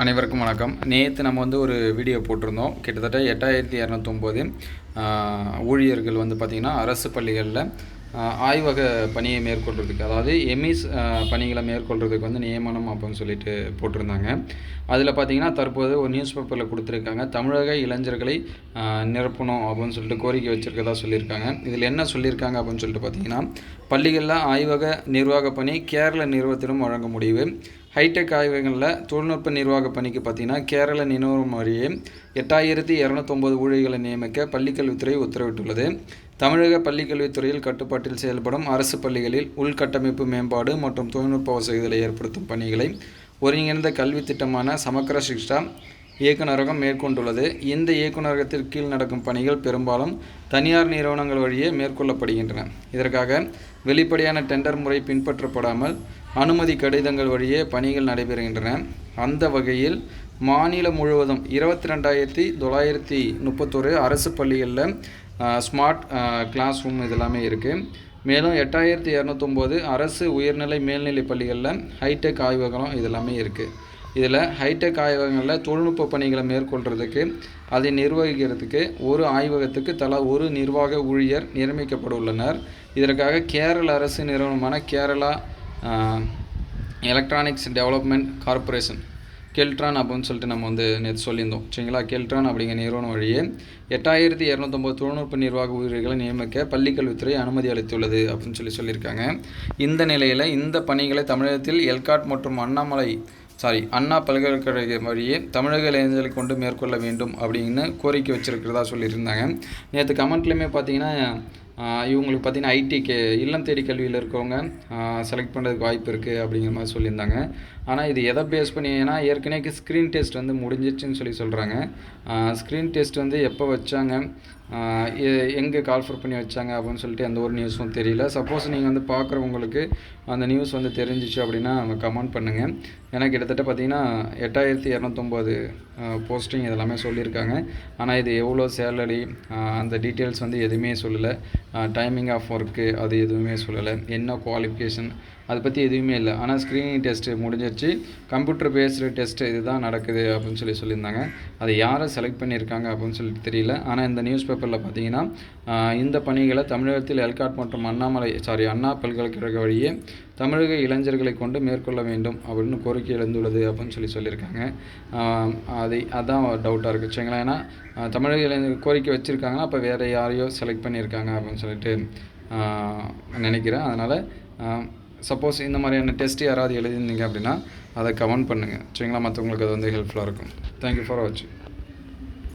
அனைவருக்கும் வணக்கம். நேற்று நம்ம வந்து ஒரு வீடியோ போட்டிருந்தோம். கிட்டத்தட்ட எட்டாயிரத்தி இரநூத்தொம்போது ஊழியர்கள் வந்து பார்த்திங்கன்னா அரசு பள்ளிகளில் ஆய்வக பணியை மேற்கொள்கிறதுக்கு அதாவது எம்இஸ் பணிகளை மேற்கொள்கிறதுக்கு வந்து நியமனம் அப்படின்னு சொல்லிட்டு போட்டிருந்தாங்க. அதில் பார்த்திங்கன்னா தற்போது ஒரு நியூஸ் பேப்பரில் கொடுத்துருக்காங்க தமிழக இளைஞர்களை நிரப்பணும் அப்படின்னு சொல்லிட்டு கோரிக்கை வச்சுருக்கதா சொல்லியிருக்காங்க. இதில் என்ன சொல்லியிருக்காங்க அப்படின்னு சொல்லிட்டு பார்த்தீங்கன்னா பள்ளிகளில் ஆய்வக நிர்வாக பணி கேரள நிறுவனத்திடம் வழங்க முடிவு. ஹைடெக் ஆய்வகங்களில் தொழில்நுட்ப நிர்வாக பணிக்கு பார்த்தீங்கன்னா கேரள நிறுவனம் வழியே எட்டாயிரத்தி இரநூத்தொம்பது ஊழியர்களை நியமிக்க பள்ளிக்கல்வித்துறை உத்தரவிட்டுள்ளது. தமிழக பள்ளிக்கல்வித்துறையில் கட்டுப்பாட்டில் செயல்படும் அரசு பள்ளிகளில் உள்கட்டமைப்பு மேம்பாடு மற்றும் தொழில்நுட்ப வசதிகளை ஏற்படுத்தும் பணிகளை ஒருங்கிணைந்த கல்வி திட்டமான சமக்கர சிக்ஷா இயக்குநரகம் மேற்கொண்டுள்ளது. இந்த இயக்குநரகத்தின் கீழ் நடக்கும் பணிகள் பெரும்பாலும் தனியார் நிறுவனங்கள் வழியே மேற்கொள்ளப்படுகின்றன. இதற்காக வெளிப்படையான டெண்டர் முறை பின்பற்றப்படாமல் அனுமதி கடிதங்கள் வழியே பணிகள் நடைபெறுகின்றன. அந்த வகையில் மாநிலம் முழுவதும் இருபத்தி ரெண்டாயிரத்தி தொள்ளாயிரத்தி முப்பத்தொரு அரசு பள்ளிகளில் ஸ்மார்ட் கிளாஸ் ரூம் இதெல்லாமே இருக்குது மேலும் எட்டாயிரத்தி இரநூத்தொம்போது அரசு உயர்நிலை மேல்நிலை பள்ளிகளில் ஹைடெக் ஆய்வகம் இதெல்லாமே இருக்குது இதில் ஹைடெக் ஆய்வகங்களில் தொழில்நுட்ப பணிகளை மேற்கொள்கிறதுக்கு அதை நிர்வகிக்கிறதுக்கு ஒரு ஆய்வகத்துக்கு தலா ஒரு நிர்வாக ஊழியர் நியமிக்கப்பட உள்ளனர். இதற்காக கேரள அரசு நிறுவனமான Kerala electronics development corporation Keltron அப்படின்னு சொல்லிட்டு நம்ம வந்து நேற்று சொல்லியிருந்தோம். சரிங்களா? கெல்ட்ரான் அப்படிங்கிற நிறுவனம் வழியே எட்டாயிரத்தி இரநூத்தொம்பது தொழில்நுட்ப நிர்வாக ஊழியர்களை நியமிக்க பள்ளிக்கல்வித்துறை அனுமதி அளித்துள்ளது அப்படின்னு சொல்லி சொல்லியிருக்காங்க. இந்த நிலையில் இந்த பணிகளை தமிழகத்தில் எல்காட் மற்றும் அண்ணாமலை சாரி அண்ணா பல்கலைக்கழக வழியே தமிழக இளைஞர்களை கொண்டு மேற்கொள்ள வேண்டும் அப்படின்னு கோரிக்கை வச்சுருக்கிறதா சொல்லியிருந்தாங்க. நேற்று கமெண்ட்லேயுமே பார்த்தீங்கன்னா இவங்களுக்கு பார்த்தீங்கன்னா ஐடி கே இல்லம் தேடி கல்வியில் இருக்கவங்க செலக்ட் பண்ணுறதுக்கு வாய்ப்பு இருக்குது அப்படிங்கிற மாதிரி சொல்லியிருந்தாங்க. ஆனால் இது எதை பேஸ் பண்ணி ஏன்னா ஏற்கனவே ஸ்க்ரீன் டெஸ்ட் வந்து முடிஞ்சிச்சுன்னு சொல்லி சொல்கிறாங்க ஸ்க்ரீன் டெஸ்ட் வந்து எப்போ வச்சாங்க? எங்கே கால்ஃபர் பண்ணி வச்சாங்க அப்படின்னு சொல்லிட்டு எந்த ஒரு நியூஸும் தெரியல. சப்போஸ் நீங்கள் வந்து பார்க்குறவங்களுக்கு அந்த நியூஸ் வந்து தெரிஞ்சிச்சு அப்படின்னா கமெண்ட் பண்ணுங்கள் ஏன்னா கிட்டத்தட்ட பார்த்தீங்கன்னா எட்டாயிரத்தி இரநூத்தொம்போது போஸ்டிங் இதெல்லாமே சொல்லியிருக்காங்க. ஆனால் இது எவ்வளோ சேலரி அந்த டீட்டெயில்ஸ் வந்து எதுவுமே சொல்லலை. டைமிங் ஆஃப் ஒர்க்கு அது எதுவுமே சொல்லலை. என்ன குவாலிஃபிகேஷன் அதை பற்றி எதுவுமே இல்லை. ஆனால் ஸ்க்ரீனிங் டெஸ்ட்டு முடிஞ்சிருச்சு. கம்ப்யூட்டர் பேஸ்டு டெஸ்ட்டு இதுதான் நடக்குது அப்படின்னு சொல்லி சொல்லியிருந்தாங்க. அதை யாரை செலக்ட் பண்ணியிருக்காங்க அப்படின்னு சொல்லிட்டு தெரியல. ஆனால் இந்த நியூஸ் பேப்பரில் பார்த்தீங்கன்னா இந்த பணிகளை தமிழகத்தில் எல்காட் மற்றும் அண்ணாமலை சாரி அண்ணா பல்கலைக்கழக வழியே தமிழக இளைஞர்களை கொண்டு மேற்கொள்ள வேண்டும் அப்படின்னு கோரிக்கை எழுந்துள்ளது அப்படின்னு சொல்லி சொல்லியிருக்காங்க. அது அதை அதான் டவுட்டாக இருக்குது வச்சுங்களா ஏன்னா தமிழக இளைஞர் கோரிக்கை வச்சுருக்காங்கன்னா அப்போ வேறு யாரையோ செலக்ட் பண்ணியிருக்காங்க அப்படின்னு சொல்லிட்டு நினைக்கிறேன். அதனால் சப்போஸ் இந்த மாதிரியான டெஸ்ட் யாராவது எழுதியிருந்தீங்க அப்படின்னா அதை கமெண்ட் பண்ணுங்கள் சரிங்களா? மற்றவங்களுக்கு அது வந்து ஹெல்ப்ஃபுல்லாக இருக்கும். தேங்க்யூ ஃபார் வாட்சிங்